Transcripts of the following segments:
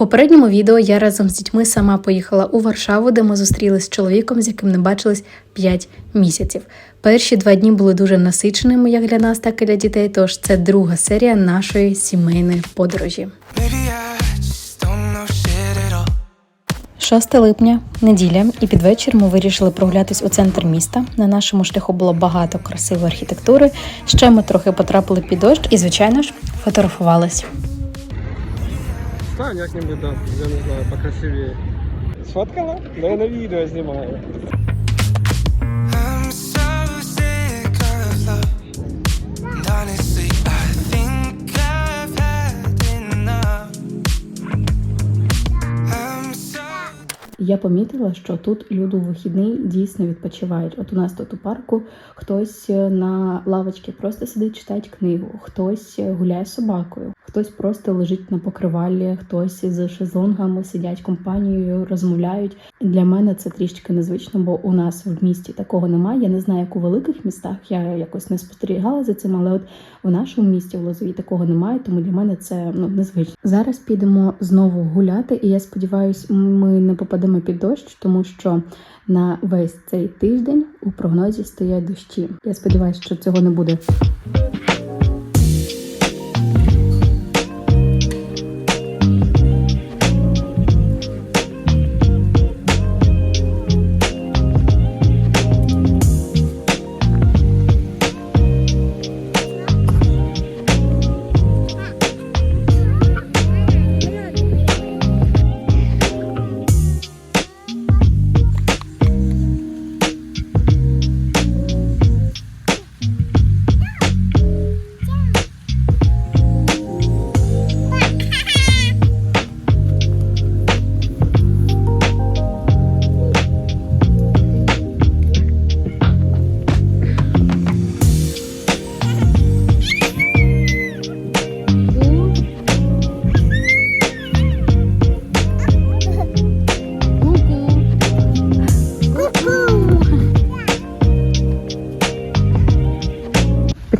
попередньому відео я разом з дітьми сама поїхала у Варшаву, де ми зустрілись з чоловіком, з яким не бачились 5 місяців. Перші два дні були дуже насиченими як для нас, так і для дітей. Тож це друга серія нашої сімейної подорожі. Maybe I just don't know shit at all. 6 липня, неділя, і під вечір ми вирішили прогулятись у центр міста. На нашому шляху було багато красивої архітектури. Ще ми трохи потрапили під дощ і, звичайно ж, фотографувались. Стань як-нибудь, да, я не знаю, покрасивее. Сфоткала? Да я на видео снимаю. Я помітила, що тут люди у вихідний дійсно відпочивають. От у нас тут у парку хтось на лавочці просто сидить, читає книгу, хтось гуляє з собакою, хтось просто лежить на покривалі, хтось з шезлонгами сидять компанією, розмовляють. Для мене це трішки незвично, бо у нас в місті такого немає. Я не знаю, як у великих містах. Я якось не спостерігала за цим, але от у нашому місті в Лозові такого немає, тому для мене це ну незвично. Зараз підемо знову гуляти, і я сподіваюся, ми не попадемо під дощ, тому що на весь цей тиждень у прогнозі стоять дощі. Я сподіваюся, що цього не буде.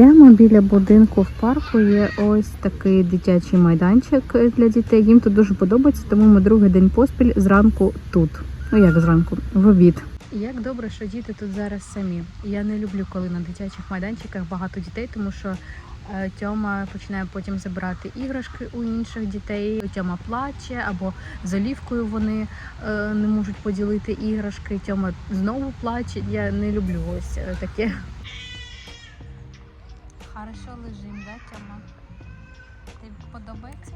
Прямо біля будинку в парку є ось такий дитячий майданчик для дітей. Їм тут дуже подобається, тому ми другий день поспіль зранку тут. Ну як зранку, в обід. Як добре, що діти тут зараз самі. Я не люблю, коли на дитячих майданчиках багато дітей, тому що е, Тьома починає потім забирати іграшки у інших дітей. Тьома плаче або з олівкою вони е, не можуть поділити іграшки. Тьома знову плаче. Я не люблю ось е, таке. Хорошо лежим, да, Тьома? Тобі подобається?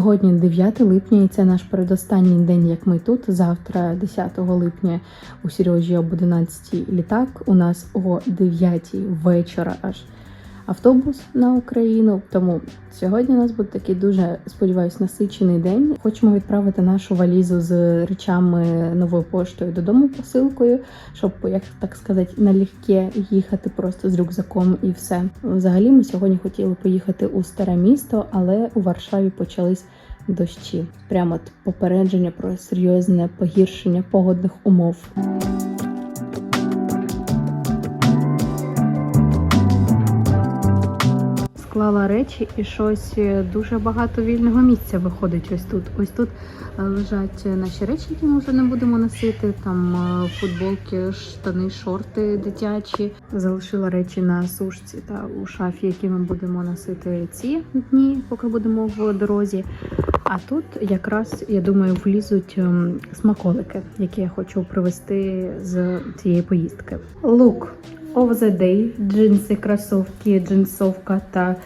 Сьогодні 9 липня, і це наш передостанній день, як ми тут. Завтра, 10 липня, у Сережі об 11 літак. У нас о 9 вечора аж автобус на Україну. Тому сьогодні у нас буде такий дуже сподіваюсь насичений день. Хочемо відправити нашу валізу з речами новою поштою додому посилкою, щоб як так сказати, налегке їхати просто з рюкзаком і все. Взагалі, ми сьогодні хотіли поїхати у старе місто, але у Варшаві почались дощі. Прямо попередження про серйозне погіршення погодних умов. Склала речі і щось е, дуже багато вільного місця виходить ось тут. Ось тут е, лежать наші речі, які ми вже не будемо носити. Там е, футболки, штани, шорти дитячі. Залишила речі на сушці та у шафі, які ми будемо носити ці дні, поки будемо в дорозі. А тут якраз я думаю влізуть ем, смаколики, які я хочу привезти з цієї поїздки. Лук of джинси, кросовки, джинсовка та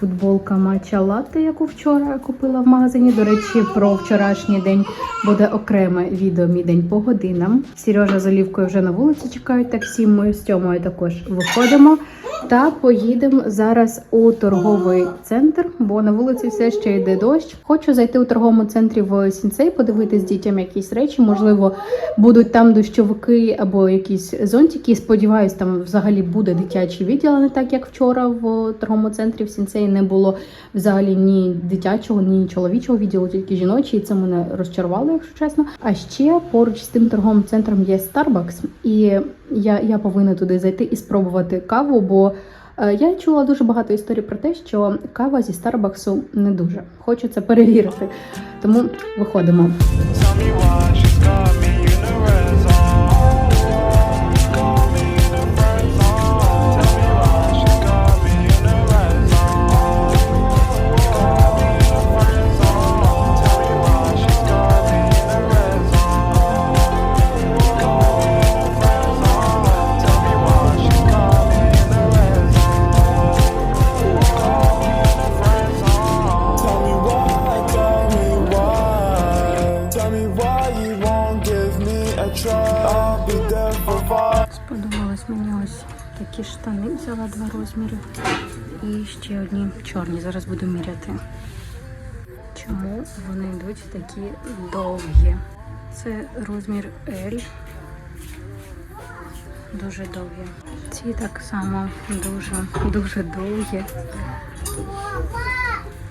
футболка матча латте, яку вчора купила в магазині. До речі, про вчорашній день буде окреме відео мій день по годинам. Сережа з Олівкою вже на вулиці чекають таксі. Ми з Тьомою також виходимо. Та поїдемо зараз у торговий центр, бо на вулиці все ще йде дощ. Хочу зайти у торговому центрі в Сінцей, подивитись дітям якісь речі. Можливо, будуть там дощовики або якісь зонтики. Сподіваюсь, там взагалі буде дитячий відділ, а не так як вчора в торговому центрі в Сінцей не було взагалі ні дитячого, ні чоловічого відділу, тільки жіночий. І це мене розчарувало, якщо чесно. А ще поруч з тим торговим центром є Starbucks, і я, я повинна туди зайти і спробувати каву, бо е, я чула дуже багато історій про те, що кава зі Старбаксу не дуже. Це перевірити. Тому виходимо. Ось такі штани, взяла два розміри. І ще одні чорні. Зараз буду міряти. Чому вони йдуть такі довгі? Це розмір L. Дуже довгі. Ці так само дуже, дуже довгі.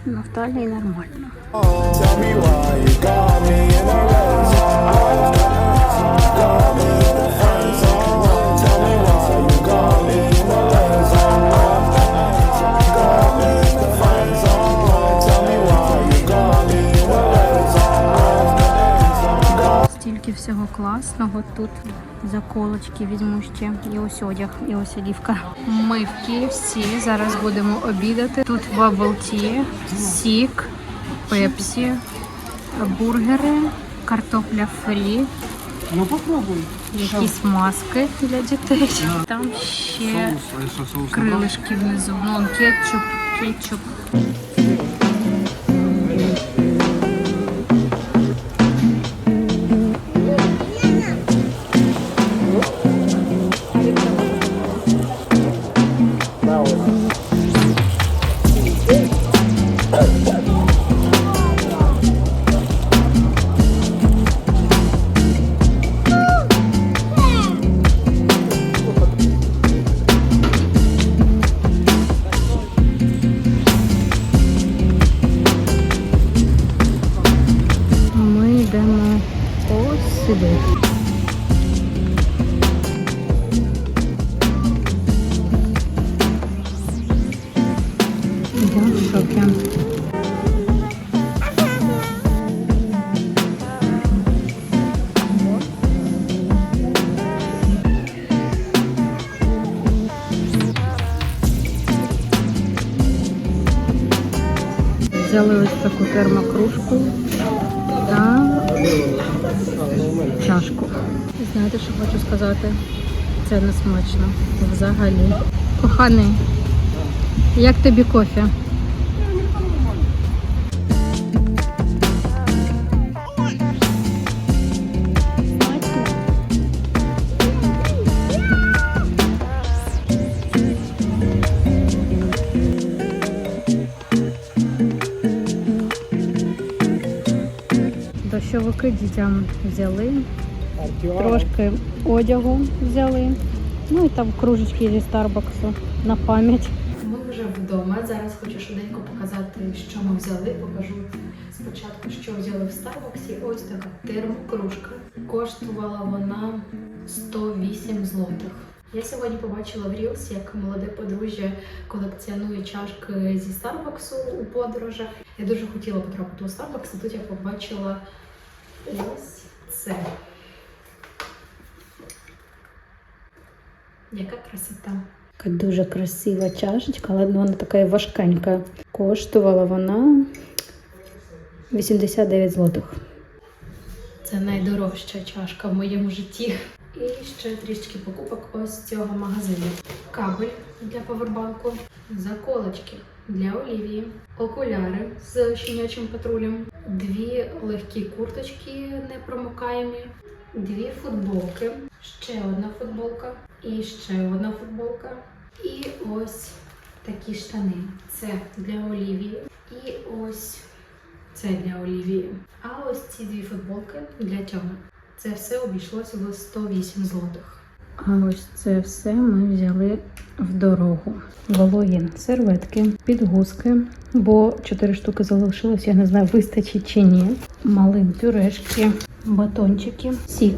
Ну, в талії нормально. Tell me why you got me in a всього класного. Тут заколочки візьму ще. І ось одяг, і ось олівка. Ми в KFC. Зараз будемо обідати. Тут tea, сік, пепсі, бургери, картопля фрі, Ну попробуй. якісь маски для дітей. Там ще крилишки внизу. Ну, кетчуп, кетчуп. Таку термокружку та чашку. Знаєте, що хочу сказати? Це не смачно. Взагалі. Коханий, як тобі кофе? Дощовики дітям взяли, трошки одягу взяли. Ну і там кружечки зі Старбаксу на пам'ять. Ми вже вдома. Зараз хочу швиденько показати, що ми взяли. Покажу спочатку, що взяли в Старбаксі. Ось така термокружка. Коштувала вона 108 злотих. Я сьогодні побачила в Reels, як молоде подружжя колекціонує чашки зі Старбаксу у подорожах. Я дуже хотіла потрапити у Starbucks, тут я побачила ось це. Яка красота. Така дуже красива чашечка, але вона така важкенька. Коштувала вона 89 злотих. Це найдорожча чашка в моєму житті. І ще трішки покупок ось цього магазину. Кабель для повербанку, заколочки для Олівії, окуляри з щенячим патрулем, дві легкі курточки непромокаємі, дві футболки, ще одна футболка і ще одна футболка. І ось такі штани. Це для Олівії. І ось це для Олівії. А ось ці дві футболки для Тьоми. Це все обійшлося в 108 злотих. А ось це все ми взяли в дорогу. Вологі серветки, підгузки, бо 4 штуки залишилось, я не знаю, вистачить чи ні. Малин пюрешки, батончики, сік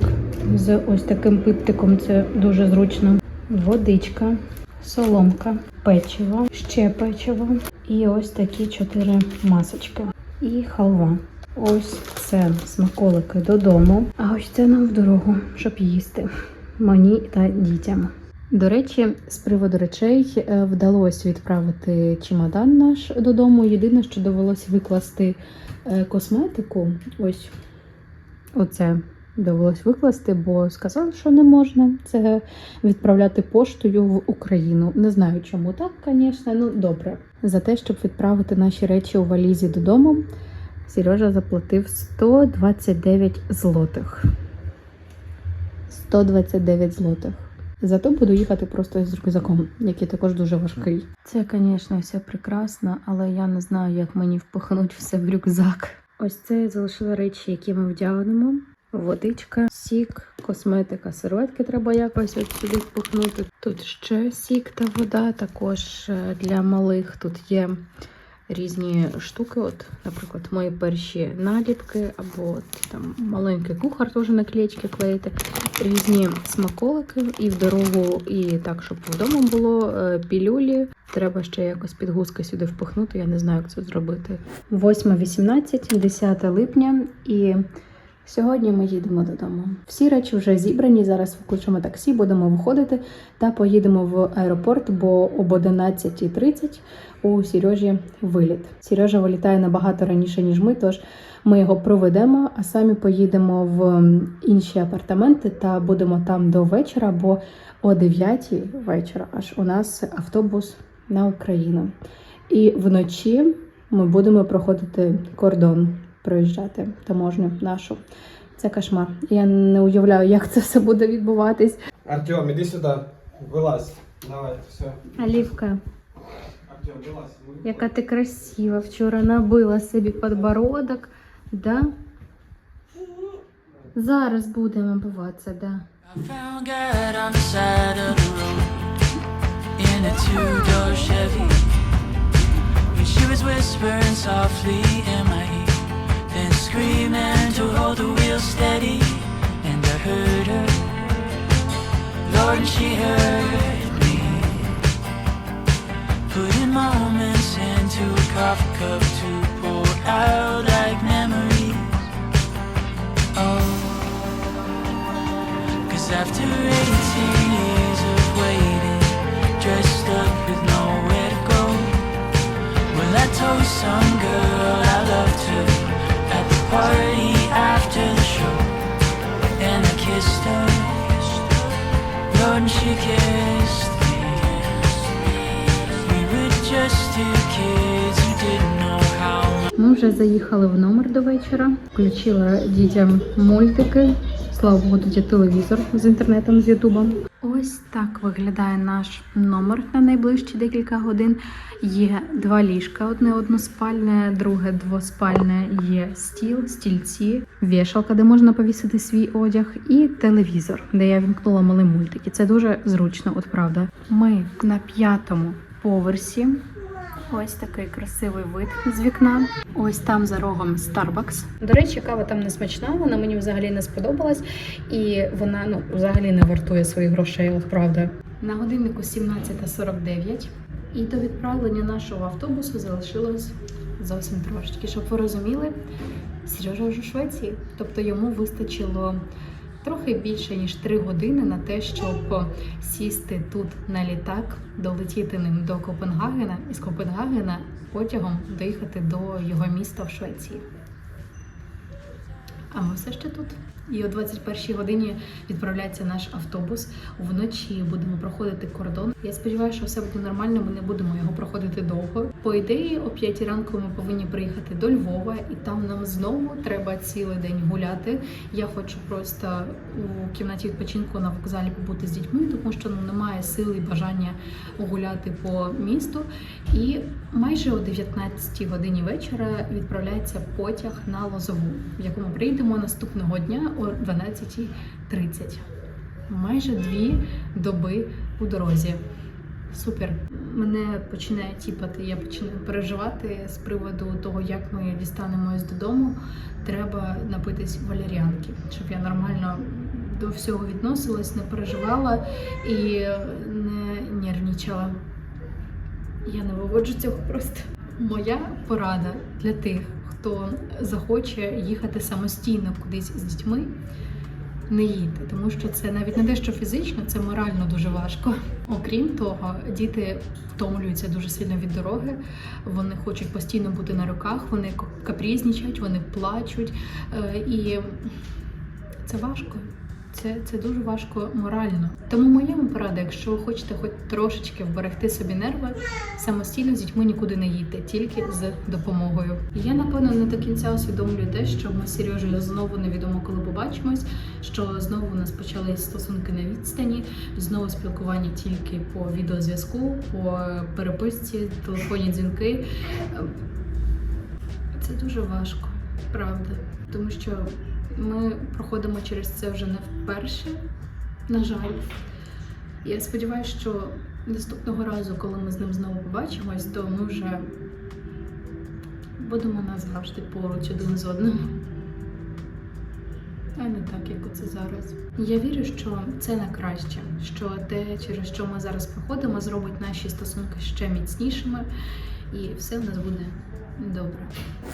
з ось таким пиптиком, це дуже зручно. Водичка, соломка, печиво, ще печиво і ось такі 4 масочки. І халва. Ось це смаколики додому. А ось це нам в дорогу, щоб їсти мені та дітям. До речі, з приводу речей е, вдалося відправити чемодан наш додому. Єдине, що довелося викласти е, косметику. Ось оце довелось викласти, бо сказали, що не можна це відправляти поштою в Україну. Не знаю, чому так, звісно. Ну добре. За те, щоб відправити наші речі у валізі додому, Сережа заплатив 129 злотих. 129 злотих. Зато буду їхати просто з рюкзаком, який також дуже важкий. Це, звісно, все прекрасно, але я не знаю, як мені впихнути все в рюкзак. Ось це я залишила речі, які ми вдягнемо. Водичка, сік, косметика, серветки треба якось от сюди впихнути. Тут ще сік та вода. Також е, для малих тут є різні штуки. От, наприклад, мої перші наліпки, або там маленький кухар теж наклеєчки клеїти, різні смаколики і в дорогу, і так, щоб вдома було е, пілюлі. Треба ще якось підгузки сюди впихнути. Я не знаю, як це зробити. 8.18, 10 липня і. Сьогодні ми їдемо додому. Всі речі вже зібрані. Зараз включимо таксі, будемо виходити та поїдемо в аеропорт, бо об 11.30 у Сережі виліт. Сережа вилітає набагато раніше, ніж ми, тож ми його проведемо, а самі поїдемо в інші апартаменти та будемо там до вечора, бо о 9 вечора аж у нас автобус на Україну. І вночі ми будемо проходити кордон, проїжджати таможню нашу. Це кошмар. Я не уявляю, як це все буде відбуватись. Артем, иди сюда. Вылазь. Давай, все. Алівка, Артем, вылазь. Мы- яка ти красива. Вчора набила собі подбородок, да? Зараз будемо буватися, да. I found God on the side of the road in a two-door Chevy. And she was whispering softly in my ear, then screaming to hold the wheel steady. And I heard her, Lord, and she heard me. Putting moments into a coffee cup to pour out like memories. Oh. Cause after 18 years of waiting, dressed up with nowhere to go, well, I told some girl Ми вже заїхали в номер до вечора, включила дітям мультики. Слава Богу, тут є телевізор з інтернетом з Ютубом. Ось так виглядає наш номер на найближчі декілька годин. Є два ліжка: одне односпальне, друге двоспальне. Є стіл, стільці, вішалка, де можна повісити свій одяг, і телевізор, де я вімкнула мали мультики. Це дуже зручно, от правда. Ми на п'ятому поверсі. Ось такий красивий вид з вікна. Ось там за рогом Starbucks. До речі, кава там не смачна, вона мені взагалі не сподобалась, і вона ну взагалі не вартує своїх грошей, от правда. На годиннику 17.49, і до відправлення нашого автобусу залишилось зовсім трошечки. Щоб ви розуміли, Сережа вже в Швеції, тобто йому вистачило трохи більше ніж 3 години на те, щоб сісти тут на літак, долетіти ним до Копенгагена і з Копенгагена потягом доїхати до його міста в Швеції. А ми все ще тут. І о 21 годині відправляється наш автобус. Вночі будемо проходити кордон. Я сподіваюся, що все буде нормально. Ми не будемо його проходити довго. По ідеї, о 5 ранку ми повинні приїхати до Львова, і там нам знову треба цілий день гуляти. Я хочу просто у кімнаті відпочинку на вокзалі побути з дітьми, тому що ну немає сили і бажання гуляти по місту. І майже о 19 годині вечора відправляється потяг на Лозову, в якому приїдемо наступного дня о 12.30. Майже дві доби у дорозі. Супер. Мене починає тіпати, я починаю переживати з приводу того, як ми дістанемось додому. Треба напитись валеріанки, щоб я нормально до всього відносилась, не переживала і не нервничала. Я не виводжу цього просто. Моя порада для тих, хто захоче їхати самостійно кудись з дітьми. Не їдьте, тому що це навіть не те, що фізично, це морально дуже важко. Окрім того, діти втомлюються дуже сильно від дороги. Вони хочуть постійно бути на руках, вони капрізнічать, вони плачуть, е, і це важко. Це, це дуже важко морально. Тому моя вам порада, якщо ви хочете хоч трошечки вберегти собі нерви, самостійно з дітьми нікуди не їдьте, тільки з допомогою. Я напевно не до кінця усвідомлюю те, що ми з Сережею знову невідомо коли побачимось, що знову у нас почались стосунки на відстані, знову спілкування тільки по відеозв'язку, по переписці, телефонні дзвінки. Це дуже важко, правда. Тому що ми проходимо через це вже не вперше, на жаль. Я сподіваюся, що наступного разу, коли ми з ним знову побачимось, то ми вже будемо назавжди поруч один з одним. А не так, як оце зараз. Я вірю, що це на краще, що те, через що ми зараз проходимо, зробить наші стосунки ще міцнішими, і все в нас буде добре.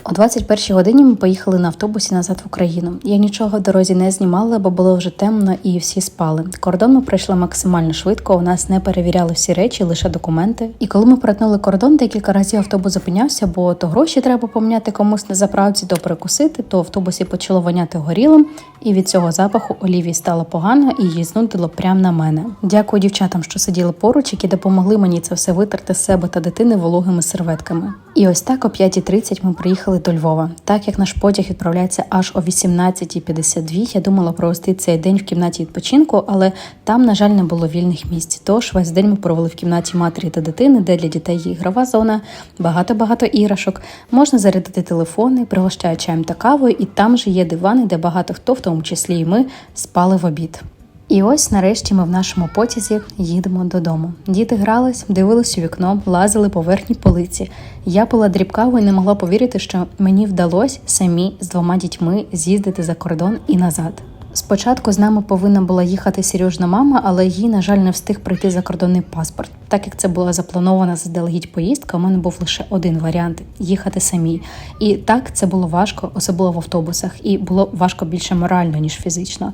О 21 годині ми поїхали на автобусі назад в Україну. Я нічого в дорозі не знімала, бо було вже темно і всі спали. Кордон ми пройшли максимально швидко. У нас не перевіряли всі речі, лише документи. І коли ми перетнули кордон, декілька разів автобус зупинявся, бо то гроші треба поміняти комусь на заправці, то перекусити, то автобусі почало воняти горілим, і від цього запаху Олівії стало погано і її знудило прямо на мене. Дякую дівчатам, що сиділи поруч, які допомогли мені це все витерти з себе та дитини вологими серветками. І ось так о 5.30 ми приїхали до Львова. Так як наш потяг відправляється аж о 18.52, я думала провести цей день в кімнаті відпочинку, але там, на жаль, не було вільних місць. Тож весь день ми провели в кімнаті матері та дитини, де для дітей є ігрова зона, багато-багато іграшок. Можна зарядити телефони, пригощають чаєм та кавою, і там же є дивани, де багато хто, в тому числі і ми, спали в обід. І ось нарешті ми в нашому потязі їдемо додому. Діти грались, дивились у вікно, лазили по верхній полиці. Я пила дрібкаву і не могла повірити, що мені вдалося самі з двома дітьми з'їздити за кордон і назад. Спочатку з нами повинна була їхати Сережна мама, але їй, на жаль, не встиг прийти закордонний паспорт. Так як це була запланована заздалегідь поїздка, у мене був лише один варіант їхати самій. І так це було важко, особливо в автобусах, і було важко більше морально ніж фізично.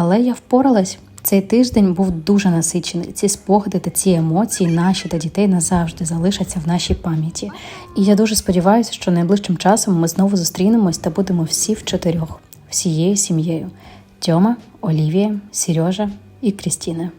Але я впоралась. Цей тиждень був дуже насичений. Ці спогади та ці емоції наші та дітей назавжди залишаться в нашій пам'яті. І я дуже сподіваюся, що найближчим часом ми знову зустрінемось та будемо всі в чотирьох, всією сім'єю: Тьома, Олівія, Сережа і Крістіна.